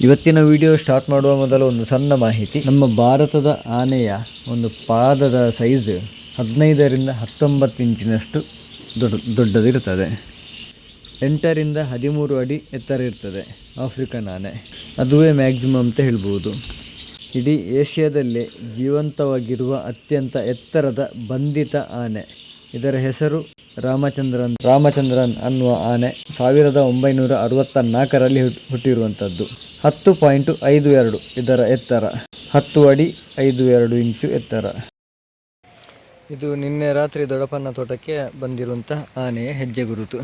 ಇವತ್ತಿನ video start ಮಾಡುವ ಮೊದಲು ಒಂದು ಸಣ್ಣ ಮಾಹಿತಿ. ನಮ್ಮ ಭಾರತದ ಆನೆಯ ಒಂದು ಪಾದದ ಸೈಜ್ ಹದಿನೈದರಿಂದ ಹತ್ತೊಂಬತ್ತು ಇಂಚಿನಷ್ಟು ದೊಡ್ಡ, ದೊಡ್ಡದಿರುತ್ತದೆ. ಎಂಟರಿಂದ ಹದಿಮೂರು ಅಡಿ ಎತ್ತರ ಇರ್ತದೆ ಆಫ್ರಿಕನ್ ಆನೆ. ಅದುವೇ ಮ್ಯಾಕ್ಸಿಮಮ್ ಅಂತ ಹೇಳ್ಬೋದು. ಇಡೀ ಏಷ್ಯಾದಲ್ಲೇ ಜೀವಂತವಾಗಿರುವ ಅತ್ಯಂತ ಎತ್ತರದ ಬಂಧಿತ ಆನೆ. ಇದರ ಹೆಸರು ರಾಮಚಂದ್ರನ್ ರಾಮಚಂದ್ರನ್ ಅನ್ನುವ ಆನೆ ಸಾವಿರದ ಒಂಬೈನೂರ ಅರವತ್ತ ನಾಲ್ಕರಲ್ಲಿ ಹುಟ್- ಹುಟ್ಟಿರುವಂಥದ್ದು. ಹತ್ತು ಪಾಯಿಂಟ್ ಐದು ಎರಡು ಇದರ ಎತ್ತರ. ಹತ್ತು ಅಡಿ, ಐದು ಎರಡು ಇಂಚು ಎತ್ತರ. ಇದು ನಿನ್ನೆ ರಾತ್ರಿ ದೊಡಪನ್ನ ತೋಟಕ್ಕೆ ಬಂದಿರುವಂಥ ಆನೆಯ ಹೆಜ್ಜೆ ಗುರುತು.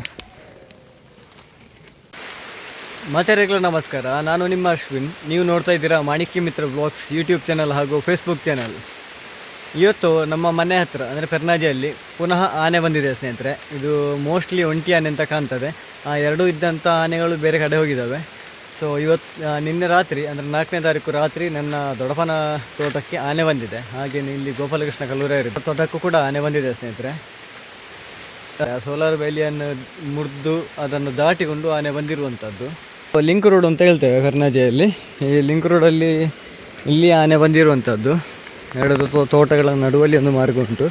ಮಾತೆರೆಗಳ ನಮಸ್ಕಾರ. ನಾನು ನಿಮ್ಮ ಅಶ್ವಿನ್. ನೀವು ನೋಡ್ತಾ ಇದ್ದೀರಾ Manikya Mitra blogs YouTube channel ಹಾಗೂ ಫೇಸ್ಬುಕ್ ಚಾನಲ್. ಇವತ್ತು ನಮ್ಮ ಮನೆ ಹತ್ರ, ಅಂದರೆ ಪೆರ್ನಾಜಿಯಲ್ಲಿ, ಪುನಃ ಆನೆ ಬಂದಿದೆ ಸ್ನೇಹಿತರೆ. ಇದು ಮೋಸ್ಟ್ಲಿ ಒಂಟಿ ಆನೆ ಅಂತ ಕಾಣ್ತದೆ. ಆ ಎರಡೂ ಇದ್ದಂಥ ಆನೆಗಳು ಬೇರೆ ಕಡೆ ಹೋಗಿದ್ದಾವೆ. ಸೊ ಇವತ್ತು ನಿನ್ನೆ ರಾತ್ರಿ, ಅಂದರೆ ನಾಲ್ಕನೇ ತಾರೀಕು ರಾತ್ರಿ ನನ್ನ ದೊಡ್ಡಪ್ಪನ ತೋಟಕ್ಕೆ ಆನೆ ಬಂದಿದೆ. ಹಾಗೆ ಇಲ್ಲಿ ಗೋಪಾಲಕೃಷ್ಣ ಕಲ್ಲೂರೇ ತೋಟಕ್ಕೂ ಕೂಡ ಆನೆ ಬಂದಿದೆ ಸ್ನೇಹಿತರೆ. ಸೋಲಾರ್ ವ್ಯಾಲಿಯನ್ನು ಮುರಿದು ಅದನ್ನು ದಾಟಿಕೊಂಡು ಆನೆ ಬಂದಿರುವಂಥದ್ದು. ಲಿಂಕ್ ರೋಡ್ ಅಂತ ಹೇಳ್ತೇವೆ ಕರ್ನಾಜೆಯಲ್ಲಿ ಈ ಲಿಂಕ್ ರೋಡಲ್ಲಿ ಇಲ್ಲಿ ಆನೆ ಬಂದಿರುವಂಥದ್ದು. ಎರಡು ತೋಟಗಳ ನಡುವಲ್ಲಿ ಒಂದು ಮಾರ್ಗ ಉಂಟು.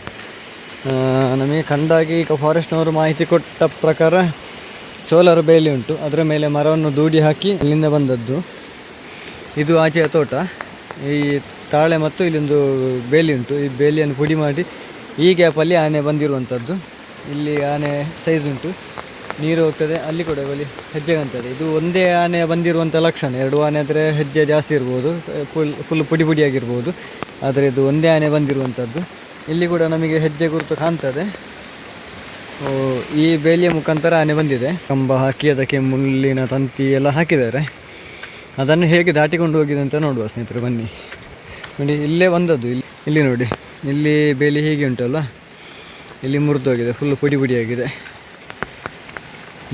ನಮಗೆ ಕಂಡಾಗಿ ಈಗ ಫಾರೆಸ್ಟ್ನವರು ಮಾಹಿತಿ ಕೊಟ್ಟ ಪ್ರಕಾರ ಸೋಲಾರ್ ಬೇಲಿ ಉಂಟು. ಅದರ ಮೇಲೆ ಮರವನ್ನು ದೂಡಿ ಹಾಕಿ ಇಲ್ಲಿಂದ ಬಂದದ್ದು. ಇದು ಆಚೆಯ ತೋಟ. ಈ ತಾಳೆ ಮತ್ತು ಇಲ್ಲೊಂದು ಬೇಲಿ ಉಂಟು. ಈ ಬೇಲಿಯನ್ನು ಪುಡಿ ಮಾಡಿ ಈ ಗ್ಯಾಪಲ್ಲಿ ಆನೆ ಬಂದಿರುವಂಥದ್ದು. ಇಲ್ಲಿ ಆನೆ ಸೈಜ್ ಉಂಟು. ನೀರು ಹೋಗ್ತದೆ, ಅಲ್ಲಿ ಕೂಡ ಬಲಿ ಹೆಜ್ಜೆ ಕಾಣ್ತದೆ. ಇದು ಒಂದೇ ಆನೆ ಬಂದಿರುವಂಥ ಲಕ್ಷಣ. ಎರಡು ಆನೆ ಆದರೆ ಹೆಜ್ಜೆ ಜಾಸ್ತಿ ಇರ್ಬೋದು. ಫುಲ್ ಫುಲ್ ಪುಡಿ ಪುಡಿಯಾಗಿರ್ಬೋದು. ಆದರೆ ಇದು ಒಂದೇ ಆನೆ ಬಂದಿರುವಂಥದ್ದು. ಇಲ್ಲಿ ಕೂಡ ನಮಗೆ ಹೆಜ್ಜೆ ಗುರುತು ಕಾಣ್ತದೆ. ಈ ಬೇಲಿಯ ಮುಖಾಂತರ ಆನೆ ಬಂದಿದೆ. ಕಂಬ ಹಾಕಿ ಅದಕ್ಕೆ ಮುಳ್ಳಿನ ತಂತಿ ಎಲ್ಲ ಹಾಕಿದ್ದಾರೆ. ಅದನ್ನು ಹೇಗೆ ದಾಟಿಕೊಂಡು ಹೋಗಿದೆ ಅಂತ ನೋಡುವ ಸ್ನೇಹಿತರು, ಬನ್ನಿ. ನೋಡಿ, ಇಲ್ಲೇ ಬಂದದ್ದು ಇಲ್ಲಿ ಇಲ್ಲಿ ನೋಡಿ. ಇಲ್ಲಿ ಬೇಲಿ ಹೀಗೆ ಉಂಟಲ್ಲ? ಇಲ್ಲಿ ಮುರಿದೋಗಿದೆ ಫುಲ್ ಪುಡಿ ಪುಡಿಯಾಗಿದೆ.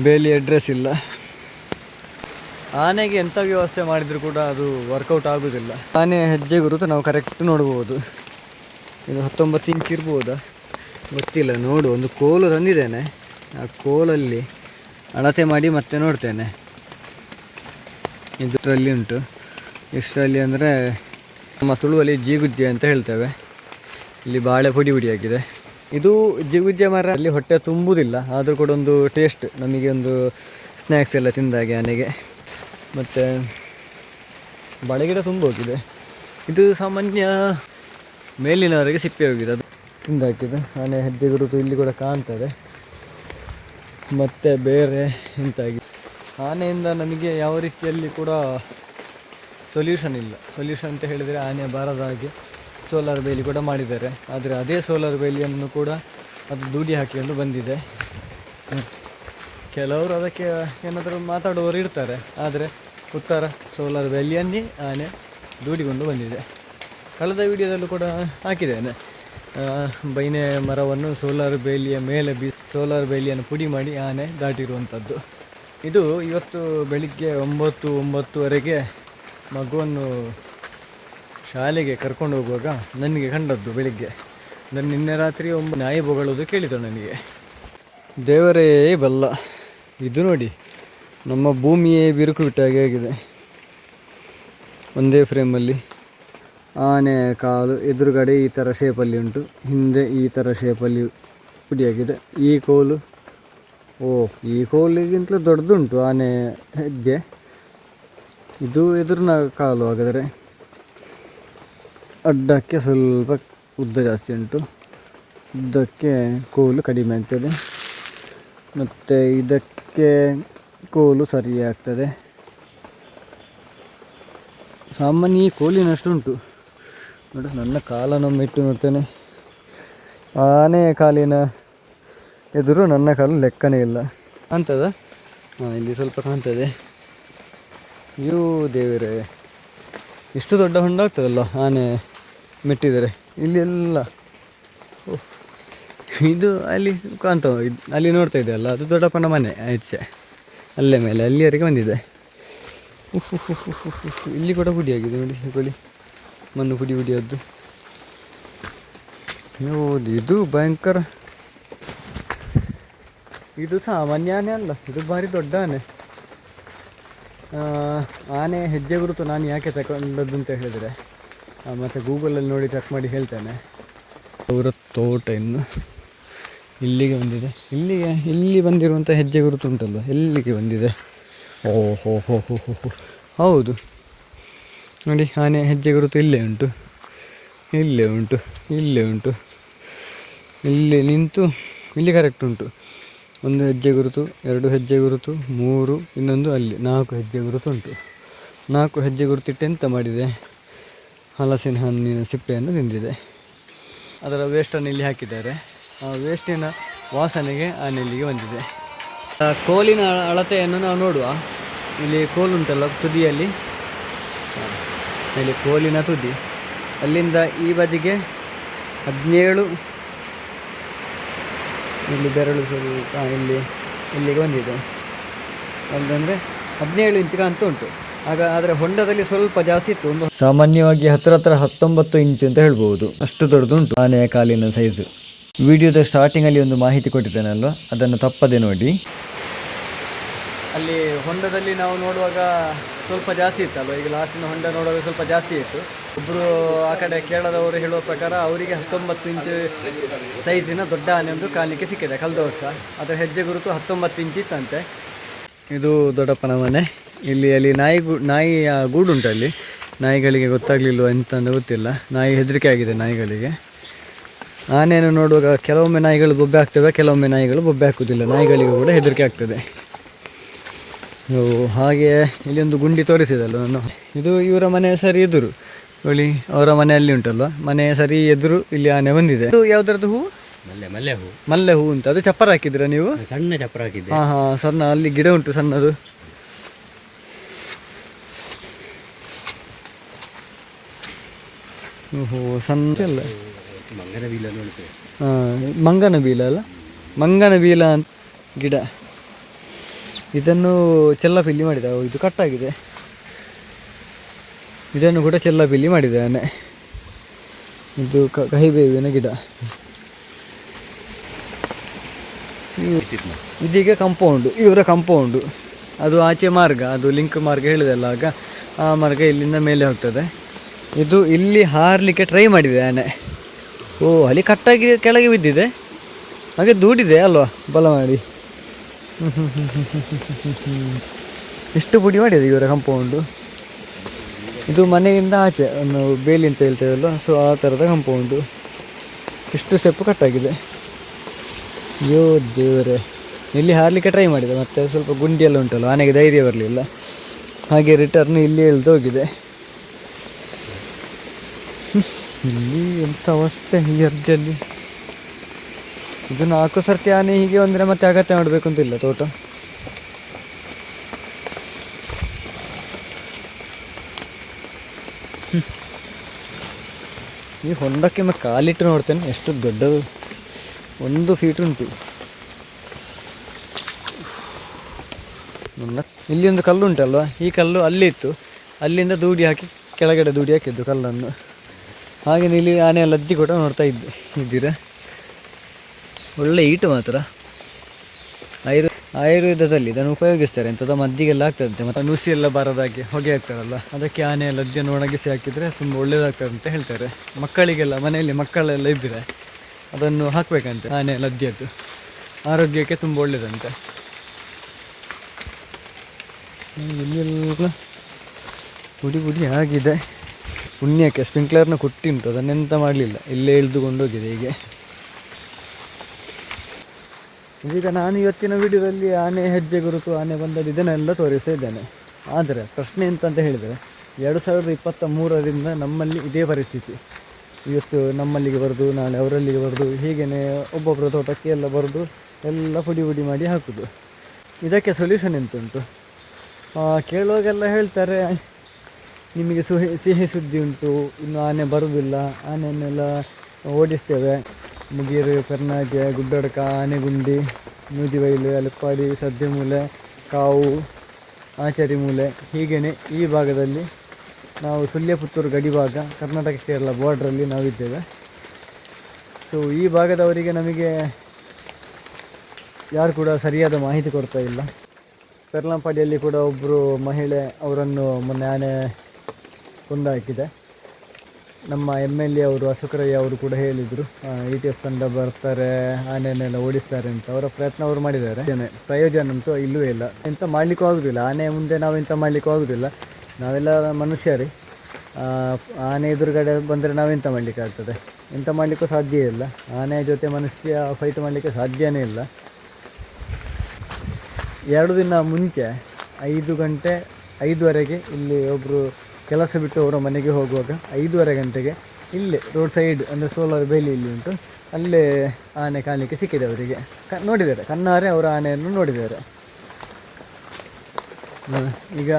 ಬೇಲಿ ಅಡ್ರೆಸ್ ಇಲ್ಲ. ಆನೆಗೆ ಎಂಥ ವ್ಯವಸ್ಥೆ ಮಾಡಿದರೂ ಕೂಡ ಅದು ವರ್ಕೌಟ್ ಆಗೋದಿಲ್ಲ. ಆನೆ ಹೆಜ್ಜೆ ಗುರುತು ನಾವು ಕರೆಕ್ಟ್ ನೋಡ್ಬೋದು. ಇದು ಹತ್ತೊಂಬತ್ತು ಇಂಚ್ ಇರ್ಬೋದಾ? ಗೊತ್ತಿಲ್ಲ, ನೋಡು, ಒಂದು ಕೋಲು ತಂದಿದ್ದೇನೆ. ಆ ಕೋಲಲ್ಲಿ ಅಳತೆ ಮಾಡಿ ಮತ್ತೆ ನೋಡ್ತೇನೆ. ಇದರಲ್ಲಿ ಉಂಟು. ಇಷ್ಟರಲ್ಲಿ ಅಂದರೆ ನಮ್ಮ ತುಳುವಲ್ಲಿ ಜೀಗುಜ್ಜೆ ಅಂತ ಹೇಳ್ತೇವೆ. ಇಲ್ಲಿ ಬಾಳೆ ಪುಡಿ ಪುಡಿಯಾಗಿದೆ. ಇದು ಜಿಗುಜ್ಜೆ ಮರ ಅಲ್ಲಿ ಹೊಟ್ಟೆ ತುಂಬುವುದಿಲ್ಲ ಆದರೂ ಕೂಡ ಒಂದು ಟೇಸ್ಟ್ ನಮಗೆ ಒಂದು ಸ್ನ್ಯಾಕ್ಸ್ ಎಲ್ಲ ತಿಂದಾಗೆ ಆನೆಗೆ. ಮತ್ತು ಬಾಳೆಗಿಡ ತುಂಬ ಹೋಗಿದೆ. ಇದು ಸಾಮಾನ್ಯ ಮೇಲಿನವರೆಗೆ ಸಿಪ್ಪೆ ಹೋಗಿದೆ. ಅದು ತಿಂದಾಕಿದೆ ಆನೆ ಹೆಜ್ಜೆ ಗುರುತು ಇಲ್ಲಿ ಕೂಡ ಕಾಣ್ತದೆ. ಮತ್ತು ಬೇರೆ ಇಂತಾಗಿ ಆನೆಯಿಂದ ನನಗೆ ಯಾವ ರೀತಿಯಲ್ಲಿ ಕೂಡ ಸೊಲ್ಯೂಷನ್ ಇಲ್ಲ. ಸೊಲ್ಯೂಷನ್ ಅಂತ ಹೇಳಿದರೆ ಆನೆ ಬಾರದ ಹಾಗೆ ಸೋಲಾರ್ ಬೇಲಿ ಕೂಡ ಮಾಡಿದ್ದಾರೆ. ಆದರೆ ಅದೇ ಸೋಲಾರ್ ಬೇಲಿಯನ್ನು ಕೂಡ ಅದು ದೂಡಿ ಹಾಕಿಕೊಂಡು ಬಂದಿದೆ. ಕೆಲವರು ಅದಕ್ಕೆ ಏನಾದರೂ ಮಾತಾಡುವವರು ಇರ್ತಾರೆ. ಆದರೆ ಉತ್ತರ ಸೋಲಾರ್ ಬೇಲಿಯನ್ನೇ ಆನೆ ದೂಡಿಕೊಂಡು ಬಂದಿದೆ. ಕಳೆದ ವಿಡಿಯೋದಲ್ಲೂ ಕೂಡ ಹಾಕಿದ್ದೇನೆ. ಬೈನೆ ಮರವನ್ನು ಸೋಲಾರ್ ಬೇಲಿಯ ಮೇಲೆ ಬಿ, ಸೋಲಾರ್ ಬೇಲಿಯನ್ನು ಪುಡಿ ಮಾಡಿ ಆನೆ ದಾಟಿರುವಂಥದ್ದು. ಇದು ಇವತ್ತು ಬೆಳಿಗ್ಗೆ ಒಂಬತ್ತು, ಒಂಬತ್ತುವರೆಗೆ ಮಗುವನ್ನು ಶಾಲೆಗೆ ಕರ್ಕೊಂಡು ಹೋಗುವಾಗ ನನಗೆ ಕಂಡದ್ದು ಬೆಳಿಗ್ಗೆ. ನಾನು ನಿನ್ನೆ ರಾತ್ರಿ ಒಂಬ ನಾಯಿ ಬೊಗಳೋದು ಕೇಳಿತು ನನಗೆ. ದೇವರೇ ಬಲ್ಲ. ಇದು ನೋಡಿ, ನಮ್ಮ ಭೂಮಿಯೇ ಬಿರುಕು ಬಿಟ್ಟಾಗೆ ಆಗಿದೆ. ಒಂದೇ ಫ್ರೇಮಲ್ಲಿ. ಆನೆ, ಕಾಲು, ಎದುರುಗಡೆ ಈ ಥರ ಶೇಪಲ್ಲಿ ಉಂಟು. ಹಿಂದೆ ಈ ಥರ ಶೇಪಲ್ಲಿ ಪುಡಿಯಾಗಿದೆ. ಈ ಕೋಲು, ಓ, ಈ ಕೋಲಿಗಿಂತಲೂ ದೊಡ್ಡದುಂಟು ಆನೆ ಹೆಜ್ಜೆ. ಇದು ಎದುರಿನ ಕಾಲು ಹಾಗಾದರೆ. ಅಡ್ಡಕ್ಕೆ ಸ್ವಲ್ಪ ಉದ್ದ ಜಾಸ್ತಿ ಉಂಟು. ಉದ್ದಕ್ಕೆ ಕೋಲು ಕಡಿಮೆ ಆಗ್ತದೆ. ಮತ್ತು ಇದಕ್ಕೆ ಕೋಲು ಸರಿ ಆಗ್ತದೆ ಸಾಮಾನ್ಯ ಈ ಕೋಲಿನಷ್ಟು ಉಂಟು. ನೋಡು, ನನ್ನ ಕಾಲನ್ನು ಮೆಟ್ಟು ನೋಡ್ತೇನೆ. ಆನೆ ಕಾಲಿನ ಎದುರು ನನ್ನ ಕಾಲು ಲೆಕ್ಕನೇ ಇಲ್ಲ. ಅಂತದ ಹಾಂ, ಇಲ್ಲಿ ಸ್ವಲ್ಪ ಕಾಣ್ತದೆ. ಯೂ ದೇವರೇ, ಇಷ್ಟು ದೊಡ್ಡ ಹೊಂಡ ಆಗ್ತದಲ್ಲ ಆನೆ ಮೆಟ್ಟಿದರೆ? ಇಲ್ಲಿ ಎಲ್ಲ. ಓಹ್, ಇದು ಅಲ್ಲಿ ಕಾಣ್ತ ಅಲ್ಲಿ ನೋಡ್ತಾ ಇದೆಯಲ್ಲ ಅದು ದೊಡ್ಡಪ್ಪನ ಮನೆ ಆಚೆ. ಅಲ್ಲೇ ಮೇಲೆ ಅಲ್ಲಿಯವರೆಗೆ ಬಂದಿದೆ? ಉಫ್ ಉಫ್ ಉಫ್ ಉಫ್. ಇಲ್ಲಿ ಕೂಡ ಗುಡಿಯಾಗಿದೆ ನೋಡಿ ಹೇಳಿ ಮಣ್ಣು ಹುಡಿ ಹುಡಿಯದ್ದು. ಹೌದು ಇದು ಭಯಂಕರ. ಇದು ಸಾಮಾನ್ಯ ಆನೆ ಅಲ್ಲ, ಇದು ಭಾರಿ ದೊಡ್ಡ ಆನೆ. ಆನೆ ಹೆಜ್ಜೆ ಗುರುತು ನಾನು ಯಾಕೆ ತಗೊಂಡದ್ದು ಅಂತ ಹೇಳಿದರೆ ಮತ್ತು ಗೂಗಲಲ್ಲಿ ನೋಡಿ ಚೆಕ್ ಮಾಡಿ ಹೇಳ್ತೇನೆ. ಅವರ ತೋಟ ಇನ್ನು ಇಲ್ಲಿಗೆ ಬಂದಿದೆ. ಇಲ್ಲಿಗೆ, ಇಲ್ಲಿ ಬಂದಿರುವಂಥ ಹೆಜ್ಜೆ ಗುರುತು ಉಂಟಲ್ವ? ಎಲ್ಲಿಗೆ ಬಂದಿದೆ? ಓ, ಹೋ ಹೋ ಹೋ ಹೋ ಹೋ. ಹೌದು. ನೋಡಿ, ಆನೆ ಹೆಜ್ಜೆ ಗುರುತು ಇಲ್ಲೇ ಉಂಟು. ಇಲ್ಲೇ ಉಂಟು ಇಲ್ಲೇ ಉಂಟು. ಇಲ್ಲಿ ನಿಂತು, ಇಲ್ಲಿ ಕರೆಕ್ಟ್ ಉಂಟು. ಒಂದು ಹೆಜ್ಜೆ ಗುರುತು, ಎರಡು ಹೆಜ್ಜೆ ಗುರುತು, ಮೂರು, ಇನ್ನೊಂದು ಅಲ್ಲಿ, ನಾಲ್ಕು ಹೆಜ್ಜೆ ಗುರುತು ಉಂಟು. ನಾಲ್ಕು ಹೆಜ್ಜೆ ಗುರುತಿಟ್ಟು ಎಂತ ಮಾಡಿದೆ? ಹಲಸಿನ ಹಣ್ಣಿನ ಸಿಪ್ಪೆಯನ್ನು ತಿಂದಿದೆ. ಅದರ ವೇಸ್ಟನ್ನು ಇಲ್ಲಿ ಹಾಕಿದ್ದಾರೆ. ಆ ವೇಸ್ಟಿನ ವಾಸನೆಗೆ ಆ ಇಲ್ಲಿಗೆ ಬಂದಿದೆ. ಕೋಲಿನ ಅಳತೆಯನ್ನು ನಾವು ನೋಡುವ. ಇಲ್ಲಿ ಕೋಲು ಉಂಟಲ್ಲ, ತುದಿಯಲ್ಲಿ. ಇಲ್ಲಿ ಕೋಲಿನ ತುದಿ. ಅಲ್ಲಿಂದ ಈ ಬದಿಗೆ ಹದಿನೇಳು ಇಲ್ಲಿ ಬೆರಳು ಸ್ವಲ್ಪ ಇಲ್ಲಿ ಇಲ್ಲಿಗೆ ಬಂದಿದೆ. ಅಲ್ಲಂದರೆ ಹದಿನೇಳು ಇಂಚು ಕಾಣ್ತಾ ಉಂಟು. ಆಗ ಆದರೆ ಹೊಂಡದಲ್ಲಿ ಸ್ವಲ್ಪ ಜಾಸ್ತಿ ಇತ್ತು ಒಂದು ಸಾಮಾನ್ಯವಾಗಿ ಹತ್ರ ಹತ್ರ ಹತ್ತೊಂಬತ್ತು ಇಂಚು ಅಂತ ಹೇಳ್ಬೋದು. ಅಷ್ಟು ದೊಡ್ಡದುಂಟು ಆನೆಯ ಕಾಲಿನ ಸೈಜು ವಿಡಿಯೋದ ಸ್ಟಾರ್ಟಿಂಗಲ್ಲಿ ಒಂದು ಮಾಹಿತಿ ಕೊಟ್ಟಿದ್ದೇನಲ್ವ? ಅದನ್ನು ತಪ್ಪದೆ ನೋಡಿ. ಅಲ್ಲಿ ಹೊಂಡದಲ್ಲಿ ನಾವು ನೋಡುವಾಗ ಸ್ವಲ್ಪ ಜಾಸ್ತಿ ಇತ್ತಲ್ವ? ಈಗ ಲಾಸ್ಟಿನ ಹೊಂಡ ನೋಡುವಾಗ ಸ್ವಲ್ಪ ಜಾಸ್ತಿ ಇತ್ತು. ಒಬ್ಬರು ಆ ಕಡೆ ಕೇರಳದವರು ಹೇಳುವ ಪ್ರಕಾರ ಅವರಿಗೆ ಹತ್ತೊಂಬತ್ತು ಇಂಚು ಸೈಜಿನ ದೊಡ್ಡ ಆನೆ ಒಂದು ಕಾಣಲಿಕ್ಕೆ ಸಿಕ್ಕಿದೆ ಕಳೆದ ವರ್ಷ. ಅದರ ಹೆಜ್ಜೆ ಗುರುತು ಹತ್ತೊಂಬತ್ತು ಇಂಚ್ ಇತ್ತಂತೆ. ಇದು ದೊಡ್ಡಪ್ಪನ ಮನೆ. ಇಲ್ಲಿ, ಅಲ್ಲಿ ನಾಯಿ ಗು, ನಾಯಿಯ ಗೂಡುಂಟು ಅಲ್ಲಿ. ನಾಯಿಗಳಿಗೆ ಗೊತ್ತಾಗಲಿಲ್ಲ ಎಂತ ಅಂತ ಗೊತ್ತಿಲ್ಲ. ನಾಯಿ ಹೆದರಿಕೆ ಆಗಿದೆ ನಾಯಿಗಳಿಗೆ. ಆನೆಯನ್ನು ನೋಡುವಾಗ ಕೆಲವೊಮ್ಮೆ ನಾಯಿಗಳು ಬೊಬ್ಬೆ ಆಗ್ತವೆ ಕೆಲವೊಮ್ಮೆ ನಾಯಿಗಳು ಬೊಬ್ಬೆ ಹಾಕುವುದಿಲ್ಲ. ನಾಯಿಗಳಿಗೆ ಕೂಡ ಹೆದರಿಕೆ ಆಗ್ತದೆ. ಹಾಗೆ ಇಲ್ಲಿ ಒಂದು ಗುಂಡಿ ತೋರಿಸಿದಲ್ಲ ನಾನು. ಇದು ಇವರ ಮನೆ ಸರಿ ಎದುರು. ಹೇಳಿ ಅವರ ಮನೆಯಲ್ಲಿ ಉಂಟಲ್ವ? ಮನೆ ಸರಿ ಎದುರು ಇಲ್ಲಿ ಆನೆ ಬಂದಿದೆ. ಇದು ಯಾವ್ದರದ್ದು ಹೂ? ಮಲ್ಲೆ ಮಲ್ಲೆ ಹೂ. ಮಲ್ಲೆ ಹೂ ಅಂತ. ಅದು ಚಪ್ಪರ ಹಾಕಿದ್ರ ನೀವು? ಸಣ್ಣ ಚಪ್ಪರ ಹಾಕಿದ್ದೆ. ಹಾ ಹಾ ಸಣ್ಣ ಅಲ್ಲಿ ಗಿಡ ಉಂಟು ಸಣ್ಣದು. ಓಹೋ ಸಣ್ಣ ಅಲ್ಲ ಮಂಗನ ಬೀಲ ಮಂಗನ ಬೀಲ ಅಲ್ಲ? ಮಂಗನ ಬೀಲ ಅಂತ ಗಿಡ. ಇದನ್ನು ಚೆಲ್ಲಪಿಲ್ಲಿ ಮಾಡಿದ. ಓ, ಇದು ಕಟ್ಟಾಗಿದೆ ಇದನ್ನು ಕೂಡ ಚೆಲ್ಲಪಿಲ್ಲಿ ಮಾಡಿದ್ದಾನೆ. ಇದು ಕಹಿಬೇವಿನ ಗಿಡ. ಇದೀಗ ಕಂಪೌಂಡು ಇವರ ಕಂಪೌಂಡು ಅದು ಆಚೆ ಮಾರ್ಗ ಅದು ಲಿಂಕ್ ಮಾರ್ಗ ಹೇಳಿದಲ್ಲ ಆಗ. ಆ ಮಾರ್ಗ ಇಲ್ಲಿಂದ ಮೇಲೆ ಹೋಗ್ತದೆ. ಇದು ಇಲ್ಲಿ ಹಾರಲಿಕ್ಕೆ ಟ್ರೈ ಮಾಡಿದೆ ಆನೆ ಓ ಅಲ್ಲಿ ಕಟ್ಟಾಗಿ ಕೆಳಗೆ ಬಿದ್ದಿದೆ. ಹಾಗೆ ದೂಡಿದೆ ಅಲ್ವಾ? ಬಲ ಮಾಡಿ. ಎಷ್ಟು ಪುಡಿ ಮಾಡಿದೆ ಇವರ ಕಂಪೌಂಡು? ಇದು ಮನೆಯಿಂದ ಆಚೆ ನಾವು ಬೇಲಿ ಅಂತ ಹೇಳ್ತೇವಲ್ಲ ಸೊ ಆ ಥರದ ಕಂಪೌಂಡು. ಇಷ್ಟು ಸ್ಟೆಪ್ ಕಟ್ಟಾಗಿದೆ ಅಯ್ಯೋ ದೇವರೇ. ಇಲ್ಲಿ ಹಾರಲಿಕ್ಕೆ ಟ್ರೈ ಮಾಡಿದೆ, ಮತ್ತೆ ಸ್ವಲ್ಪ ಗುಂಡಿಯೆಲ್ಲ ಉಂಟಲ್ಲ, ಆನೆಗೆ ಧೈರ್ಯ ಬರಲಿಲ್ಲ. ಹಾಗೆ ರಿಟರ್ನ್ ಇಲ್ಲಿ ಇಳ್ದು ಹೋಗಿದೆ. ಇಲ್ಲಿ ಎಂಥ ಅವಸ್ಥೆ ಈ ಅರ್ಜಲ್ಲಿ. ಇದು ನಾಲ್ಕು ಸರ್ತಿ ಆನೆ ಹೀಗೆ ಒಂದಿನ ಮತ್ತೆ ಅಗತ್ಯ ಮಾಡಬೇಕು ಅಂತಿಲ್ಲ ತೋಟ. ಈ ಹೊಂಡಕ್ಕೆ ಮತ್ತೆ ಕಾಲಿಟ್ಟು ನೋಡ್ತೇನೆ, ಎಷ್ಟು ದೊಡ್ಡದು. ಒಂದು ಫೀಟ್ ಉಂಟು. ಇಲ್ಲಿ. ಒಂದು ಕಲ್ಲು ಉಂಟಲ್ವಾ? ಈ ಕಲ್ಲು ಅಲ್ಲಿ ಇತ್ತು. ಅಲ್ಲಿಂದ ದೂಡಿ ಹಾಕಿ ಕೆಳಗಡೆ ದೂಡಿ ಹಾಕಿದ್ದು ಕಲ್ಲನ್ನು. ಹಾಗೆ ಇಲ್ಲಿ ಆನೆ ಲದ್ದಿ ಕೂಡ ನೋಡ್ತಾ ಇದ್ದೆ, ಇದ್ದೀರಾ? ಒಳ್ಳೆ ಈಟು ಮಾತ್ರ. ಆಯುರ್, ಆಯುರ್ವೇದದಲ್ಲಿ ಇದನ್ನು ಉಪಯೋಗಿಸ್ತಾರೆ. ಎಂಥದ ಮದ್ದಿಗೆಲ್ಲ ಆಗ್ತದಂತೆ. ಮತ್ತು ನುಸಿ ಎಲ್ಲ ಬಾರದಾಗಿ ಹೊಗೆ ಆಗ್ತಾರಲ್ಲ ಅದಕ್ಕೆ ಆನೆ ಲದ್ದಿಯನ್ನು ಒಣಗಿಸಿ ಹಾಕಿದರೆ ತುಂಬ ಒಳ್ಳೆಯದಾಗ್ತದೆ ಅಂತ ಹೇಳ್ತಾರೆ. ಮಕ್ಕಳಿಗೆಲ್ಲ, ಮನೆಯಲ್ಲಿ ಮಕ್ಕಳೆಲ್ಲ ಇದ್ದರೆ ಅದನ್ನು ಹಾಕಬೇಕಂತೆ, ಆನೆ ಲದ್ದಿಯದ್ದು ಆರೋಗ್ಯಕ್ಕೆ ತುಂಬ ಒಳ್ಳೆಯದಂತೆ ಇಲ್ಲೆಲ್ಲ ಪುಡಿ ಪುಡಿ ಆಗಿದೆ. ಪುಣ್ಯಕ್ಕೆ ಸ್ಪ್ರಿಂಕ್ಲರ್ನ ಕೊಟ್ಟಿಂಟು ಅದನ್ನೆಂತ ಮಾಡಲಿಲ್ಲ. ಇಲ್ಲೇ ಇಳಿದುಕೊಂಡೋಗಿದೆ ಹೀಗೆ. ಇದೀಗ ನಾನು ಇವತ್ತಿನ ವಿಡಿಯೋದಲ್ಲಿ ಆನೆ ಹೆಜ್ಜೆ ಗುರುತು, ಆನೆ ಬಂದದ್ದು ಇದನ್ನೆಲ್ಲ ತೋರಿಸ್ತಾ ಇದ್ದೇನೆ. ಆದರೆ ಪ್ರಶ್ನೆ ಎಂತಂತ ಹೇಳಿದರೆ, ಎರಡು ಸಾವಿರದ ಇಪ್ಪತ್ತ ಮೂರರಿಂದ ನಮ್ಮಲ್ಲಿ ಇದೇ ಪರಿಸ್ಥಿತಿ. ಇವತ್ತು ನಮ್ಮಲ್ಲಿಗೆ ಬರೋದು, ನಾಳೆ ಅವರಲ್ಲಿಗೆ ಬರೋದು ಹೀಗೇ ಒಬ್ಬೊಬ್ಬರ ತೋಟಕ್ಕೆ ಎಲ್ಲ ಬರೆದು, ಎಲ್ಲ ಪುಡಿ ಪುಡಿ ಮಾಡಿ ಹಾಕೋದು. ಇದಕ್ಕೆ ಸೊಲ್ಯೂಷನ್ ಎಂತುಂಟು? ಕೇಳುವಾಗೆಲ್ಲ ಹೇಳ್ತಾರೆ, ನಿಮಗೆ ಸುಹಿ, ಸಿಹಿ ಸುದ್ದಿ ಉಂಟು, ಇನ್ನು ಆನೆ ಬರುವುದಿಲ್ಲ ಆನೆಯನ್ನೆಲ್ಲ ಓಡಿಸ್ತೇವೆ. ಮುಗೀರು ಪೆರ್ನಾಗೆ ಗುಡ್ಡಡ್ಕ ಆನೆಗುಂಡಿ ನೂಜಿಬೈಲು ಅಲಪ್ಪಾಡಿ, ಸದ್ಯಮೂಲೆ, ಕಾವು ಆಚಾರಿ ಮೂಲೆ ಹೀಗೇ ಈ ಭಾಗದಲ್ಲಿ ನಾವು ಸುಳ್ಯ ಪುತ್ತೂರು ಗಡಿ ಭಾಗ ಕರ್ನಾಟಕ ಕೇರಳ ಬಾರ್ಡ್ರಲ್ಲಿ ನಾವಿದ್ದೇವೆ. ಸೊ ಈ ಭಾಗದವರಿಗೆ ನಮಗೆ ಯಾರು ಕೂಡ ಸರಿಯಾದ ಮಾಹಿತಿ ಕೊಡ್ತಾ ಇಲ್ಲ. ಪೆರ್ಲಂಪಾಡಿಯಲ್ಲಿ ಕೂಡ ಒಬ್ಬರು ಮಹಿಳೆ ಅವರನ್ನು ಮೊನ್ನೆ ಆನೆ ಕೊಂದು ಹಾಕಿದೆ ನಮ್ಮ ಎಂ ಎಲ್ ಎ ಅವರು ಅಶೋಕರಯ್ಯ ಅವರು ಕೂಡ ಹೇಳಿದರು. ಇ ಟಿ ಎಫ್ ತಂಡ ಬರ್ತಾರೆ ಆನೆಯನ್ನೆಲ್ಲ ಓಡಿಸ್ತಾರೆ ಅಂತ. ಅವರ ಪ್ರಯತ್ನ ಅವರು ಮಾಡಿದ್ದಾರೆ. ಪ್ರಯೋಜನ ಅಂತೂ ಇಲ್ಲೂ ಇಲ್ಲ. ಎಂತ ಮಾಡಲಿಕ್ಕೂ ಆಗೋದಿಲ್ಲ. ಆನೆ ಮುಂದೆ ನಾವು ಎಂಥ ಮಾಡಲಿಕ್ಕೂ ಆಗೋದಿಲ್ಲ. ನಾವೆಲ್ಲ ಮನುಷ್ಯರೇ. ಆನೆ ಎದುರುಗಡೆ ಬಂದರೆ ನಾವೆಂತ ಮಾಡಲಿಕ್ಕಾಗ್ತದೆ ಎಂತ ಮಾಡಲಿಕ್ಕೂ ಸಾಧ್ಯ ಇಲ್ಲ. ಆನೆಯ ಜೊತೆ ಮನುಷ್ಯ ಫೈಟ್ ಮಾಡಲಿಕ್ಕೆ ಸಾಧ್ಯವೇ ಇಲ್ಲ. ಎರಡು ದಿನ ಮುಂಚೆ ಐದು ಗಂಟೆ ಐದುವರೆಗೆ ಇಲ್ಲಿ ಒಬ್ಬರು ಕೆಲಸ ಬಿಟ್ಟು ಅವರ ಮನೆಗೆ ಹೋಗುವಾಗ ಐದೂವರೆ ಗಂಟೆಗೆ ಇಲ್ಲೇ ರೋಡ್ ಸೈಡ್ ಅಂದರೆ ಸೋಲಾರ್ ಬೇಲಿ ಇಲ್ಲಿ ಉಂಟು. ಅಲ್ಲೇ ಆನೆ ಕಾಣಲಿಕ್ಕೆ ಸಿಕ್ಕಿದೆ ಅವರಿಗೆ. ಕ, ನೋಡಿದ್ದಾರೆ. ಕಣ್ಣಾರೆ ಅವರ ಆನೆಯನ್ನು ನೋಡಿದ್ದಾರೆ. ಈಗ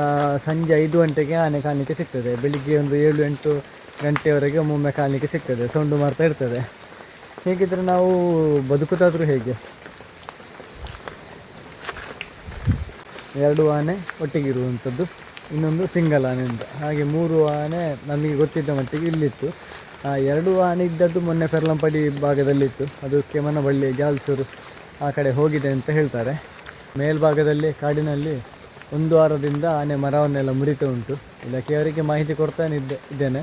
ಸಂಜೆ ಐದು ಗಂಟೆಗೆ ಆನೆ ಕಾಣಲಿಕ್ಕೆ ಸಿಗ್ತದೆ. ಬೆಳಿಗ್ಗೆ ಒಂದು ಏಳು ಎಂಟು ಗಂಟೆವರೆಗೆ ಒಮ್ಮೊಮ್ಮೆ ಕಾಣಲಿಕ್ಕೆ ಸಿಗ್ತದೆ. ಸೌಂಡು ಮಾಡ್ತಾ ಇರ್ತದೆ. ಹೇಗಿದ್ರೆ ನಾವು ಬದುಕುತ್ತಾದರೂ ಹೇಗೆ? ಎರಡು ಆನೆ ಒಟ್ಟಿಗಿರುವಂಥದ್ದು. ಇನ್ನೊಂದು ಸಿಂಗಲ್ ಆನೆ ಅಂತ ಹಾಗೆ ಮೂರು ಆನೆ ನಮಗೆ ಗೊತ್ತಿದ್ದ ಮಟ್ಟಿಗೆ ಇಲ್ಲಿತ್ತು. ಆ ಎರಡು ಆನೆ ಇದ್ದದ್ದು ಮೊನ್ನೆ ಪೆರ್ಲಂಪಡಿ ಭಾಗದಲ್ಲಿತ್ತು. ಅದು ಕೆಮನಬಳ್ಳಿ, ಜಾಲ್ಸೂರು ಆ ಕಡೆ ಹೋಗಿದೆ ಅಂತ ಹೇಳ್ತಾರೆ. ಮೇಲ್ಭಾಗದಲ್ಲಿ, ಕಾಡಿನಲ್ಲಿ ಒಂದು ವಾರದಿಂದ ಆನೆ ಮರವನ್ನೆಲ್ಲ ಮುರಿತು ಉಂಟು. ಇಲಾಖೆಯವರಿಗೆ ಮಾಹಿತಿ ಕೊಡ್ತಾನೆ ಇದ್ದೆ ಇದ್ದೇನೆ.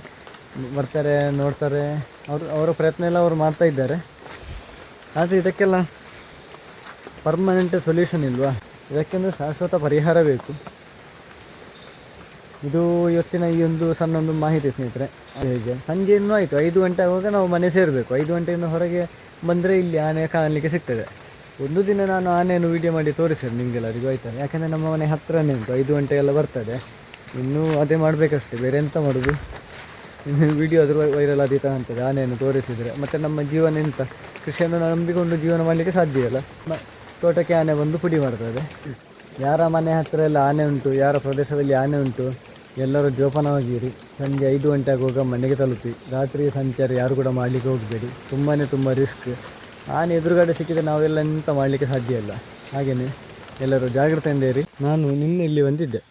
ಬರ್ತಾರೆ, ನೋಡ್ತಾರೆ. ಅವರು ಅವರ ಪ್ರಯತ್ನ ಎಲ್ಲ ಅವರು ಮಾಡ್ತಾ ಇದ್ದಾರೆ. ಆದರೆ ಇದಕ್ಕೆಲ್ಲ ಪರ್ಮನೆಂಟ್ ಸೊಲ್ಯೂಷನ್ ಇಲ್ವಾ? ಇದಕ್ಕೊಂದು ಶಾಶ್ವತ ಪರಿಹಾರ ಬೇಕು. ಇದು ಇವತ್ತಿನ ಈ ಒಂದು ಸಣ್ಣ ಒಂದು ಮಾಹಿತಿ ಸ್ನೇಹಿತರೆ. ಹೇಗೆ? ಸಂಜೆ ಇನ್ನೂ ಆಯಿತು. ಐದು ಗಂಟೆ ಆಗುವಾಗ ನಾವು ಮನೆ ಸೇರಬೇಕು. ಐದು ಗಂಟೆಯಿಂದ ಹೊರಗೆ ಬಂದರೆ ಇಲ್ಲಿ ಆನೆ ಕಾಣಲಿಕ್ಕೆ ಸಿಗ್ತದೆ. ಒಂದು ದಿನ ನಾನು ಆನೆಯನ್ನು ವೀಡಿಯೋ ಮಾಡಿ ತೋರಿಸಿದೆ ನಿಮಗೆಲ್ಲರಿಗೂ, ಆಯ್ತಾ? ಯಾಕೆಂದರೆ ನಮ್ಮ ಮನೆ ಹತ್ತಿರನೇ ಉಂಟು. ಐದು ಗಂಟೆಗೆಲ್ಲ ಬರ್ತದೆ. ಇನ್ನೂ ಅದೇ ಮಾಡಬೇಕಷ್ಟೇ. ಬೇರೆ ಎಂತ ಮಾಡೋದು? ವಿಡಿಯೋ ಅದ್ರ ವೈರಲ್ ಆದೀತ ಅಂತದೆ ಆನೆಯನ್ನು ತೋರಿಸಿದರೆ. ಮತ್ತು ನಮ್ಮ ಜೀವನ ಎಂತ? ಕೃಷಿಯನ್ನು ನಂಬಿಕೊಂಡು ಜೀವನ ಮಾಡಲಿಕ್ಕೆ ಸಾಧ್ಯ ಇಲ್ಲ. ತೋಟಕ್ಕೆ ಆನೆ ಬಂದು ಪುಡಿ ಮಾಡ್ತದೆ. ಯಾರ ಮನೆ ಹತ್ತಿರ ಎಲ್ಲ ಆನೆ ಉಂಟು? ಯಾರ ಪ್ರದೇಶದಲ್ಲಿ ಆನೆ ಉಂಟು? ಎಲ್ಲರೂ ಜೋಪಾನವಾಗಿರಿ. ಸಂಜೆ ಐದು ಗಂಟೆ ಆಗುವಾಗ ಮನೆಗೆ ತಲುಪಿ. ರಾತ್ರಿ ಸಂಚಾರ ಯಾರು ಕೂಡ ಮಾಡಲಿಕ್ಕೆ ಹೋಗಬೇಡಿ. ತುಂಬಾ ತುಂಬ ರಿಸ್ಕ್ ಆನೆ ಎದುರುಗಡೆ ಸಿಕ್ಕಿದರೆ ನಾವೆಲ್ಲ ಎಂತ ಮಾಡಲಿಕ್ಕೆ ಸಾಧ್ಯ ಇಲ್ಲ. ಹಾಗೆಯೇ ಎಲ್ಲರೂ ಜಾಗ್ರತೆಯಿಂದ ಇರಿ. ನಾನು ನಿನ್ನೆ ಇಲ್ಲಿ ಬಂದಿದ್ದೆ.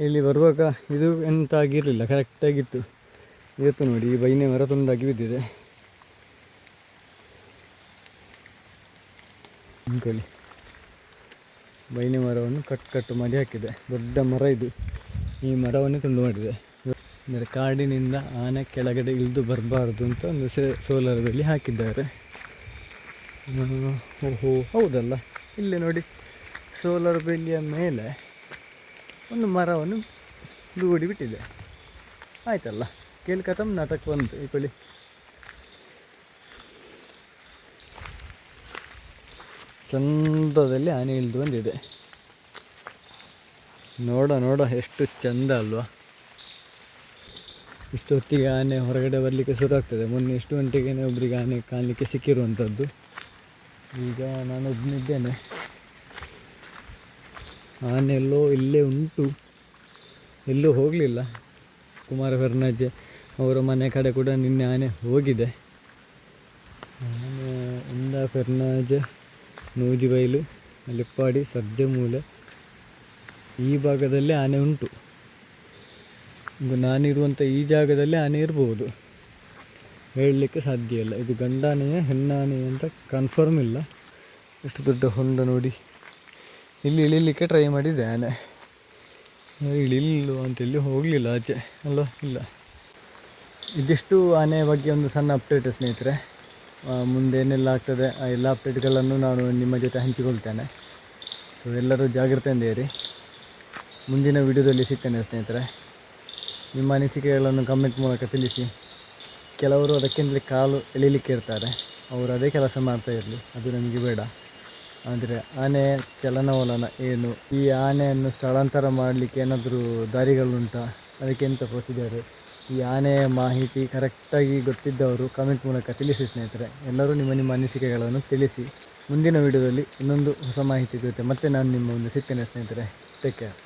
ಇಲ್ಲಿ ಬರುವಾಗ ಇದು ಎಂತ ಆಗಿರಲಿಲ್ಲ. ಕರೆಕ್ಟಾಗಿತ್ತು ಇವತ್ತು ನೋಡಿ, ಈ ಬೈನೆ ಮರ ತುಂಡಾಗಿ ಬಿದ್ದಿದೆ. ಅಂದ್ಕೊಳ್ಳಿ ಬೈನೆ ಮರವನ್ನು ಕಟ್ ಕಟ್ಟು ಮಾಡಿ ಹಾಕಿದೆ. ದೊಡ್ಡ ಮರ ಇದು. ಈ ಮರವನ್ನು ತುಂಡು ಮಾಡಿದೆ. ಅಂದರೆ ಕಾಡಿನಿಂದ ಆನೆ ಕೆಳಗಡೆ ಇಳಿದು ಬರಬಾರ್ದು ಅಂತ ಒಂದು ಸೇ, ಸೋಲಾರದಲ್ಲಿ ಹಾಕಿದ್ದಾರೆ. ಓಹೋ, ಹೌದಲ್ಲ? ಇಲ್ಲಿ ನೋಡಿ, ಸೋಲಾರ್ ಬೆಲ್ಲಿಯ ಮೇಲೆ ಒಂದು ಮರವನ್ನು ದೂಡಿ ಬಿಟ್ಟಿದೆ. ಆಯ್ತಲ್ಲ? ಕೇಳ್ಕತಮ್ ನಾಟಕ ಬಂತು ಕೊಳಿ. ಚಂದದಲ್ಲಿ ಆನೆ ಇಳಿದು ಬಂದಿದೆ. ನೋಡ ನೋಡ, ಎಷ್ಟು ಚಂದ ಅಲ್ವಾ? ಇಷ್ಟೊತ್ತಿಗೆ ಆನೆ ಹೊರಗಡೆ ಬರಲಿಕ್ಕೆ ಶುರು ಆಗ್ತದೆ. ಮೊನ್ನೆ ಎಷ್ಟು ಗಂಟೆಗೆ ಒಬ್ಬರಿಗೆ ಆನೆ ಕಾಣಲಿಕ್ಕೆ ಸಿಕ್ಕಿರುವಂಥದ್ದು. ಈಗ ನಾನು ಒಬ್ಬನಿದ್ದೇನೆ ಆನೆ ಎಲ್ಲೋ ಇಲ್ಲೇ ಉಂಟು. ಎಲ್ಲೂ ಹೋಗಲಿಲ್ಲ. ಕುಮಾರ ಕರ್ನಾಜೆ ಅವರ ಮನೆ ಕಡೆ ಕೂಡ ನಿನ್ನೆ ಆನೆ ಹೋಗಿದೆ. ಆನೆ ಇಂದ ಫೆರ್ನಾಜೆ ನೂಜಿಬೈಲು ಲಿಪ್ಪಾಡಿ, ಸರ್ಜಮೂಲೆ ಈ ಭಾಗದಲ್ಲಿ ಆನೆ ಉಂಟು. ನಾನಿರುವಂಥ ಈ ಜಾಗದಲ್ಲಿ ಆನೆ ಇರ್ಬೋದು. ಹೇಳಲಿಕ್ಕೆ ಸಾಧ್ಯ ಇಲ್ಲ. ಇದು ಗಂಡಾನೆಯ ಹೆಣ್ಣಾನೆ ಅಂತ ಕನ್ಫರ್ಮ್ ಇಲ್ಲ. ಎಷ್ಟು ದೊಡ್ಡ ಹೊಂಡ ನೋಡಿ. ಇಲ್ಲಿ ಇಳಿಲಿಕ್ಕೆ ಟ್ರೈ ಮಾಡಿದೆ ಆನೆ. ಇಳಿಲ್ಲ ಅಂತ ಇಲ್ಲಿ ಹೋಗಲಿಲ್ಲ, ಆಚೆ. ಅಲ್ಲ, ಇಲ್ಲ. ಇದಿಷ್ಟು ಆನೆಯ ಬಗ್ಗೆ ಒಂದು ಸಣ್ಣ ಅಪ್ಡೇಟ್ ಸ್ನೇಹಿತರೆ. ಮುಂದೆ ಏನೆಲ್ಲ ಆಗ್ತದೆ, ಆ ಎಲ್ಲ ಅಪ್ಡೇಟ್ಗಳನ್ನು ನಾನು ನಿಮ್ಮ ಜೊತೆ ಹಂಚಿಕೊಳ್ತೇನೆ. ಸೊ ಎಲ್ಲರೂ ಜಾಗ್ರತೆಯಿಂದ ಇರಿ. ಮುಂದಿನ ವಿಡಿಯೋದಲ್ಲಿ ಸಿಗ್ತೇನೆ ಸ್ನೇಹಿತರೆ. ನಿಮ್ಮ ಅನಿಸಿಕೆಗಳನ್ನು ಕಮೆಂಟ್ ಮೂಲಕ ತಿಳಿಸಿ. ಕೆಲವರು ಅದಕ್ಕಿಂತಲೇ ಕಾಲು ಎಳಿಲಿಕ್ಕೆ ಇರ್ತಾರೆ. ಅವರು ಅದೇ ಕೆಲಸ ಮಾಡ್ತಾ ಇರಲಿ. ಅದು ನಮಗೆ ಬೇಡ. ಆದರೆ ಆನೆ ಚಲನವಲನ ಏನು? ಈ ಆನೆಯನ್ನು ಸ್ಥಳಾಂತರ ಮಾಡಲಿಕ್ಕೆ ಏನಾದರೂ ದಾರಿಗಳುಂಟಾ? ಅದಕ್ಕೆ ಎಂತ ಪ್ರೊಸೀಜರ್ ಈ ಆನೆಯ ಮಾಹಿತಿ ಕರೆಕ್ಟಾಗಿ ಗೊತ್ತಿದ್ದವರು ಕಮೆಂಟ್ ಮೂಲಕ ತಿಳಿಸಿ ಸ್ನೇಹಿತರೆ. ಎಲ್ಲರೂ ನಿಮ್ಮ ನಿಮ್ಮ ಅನಿಸಿಕೆಗಳನ್ನು ತಿಳಿಸಿ. ಮುಂದಿನ ವಿಡಿಯೋದಲ್ಲಿ ಇನ್ನೊಂದು ಹೊಸ ಮಾಹಿತಿ ಜೊತೆ ಮತ್ತೆ ನಾನು ನಿಮ್ಮ ಒಂದು ಸಿಗ್ತೇನೆ ಸ್ನೇಹಿತರೆ. Take care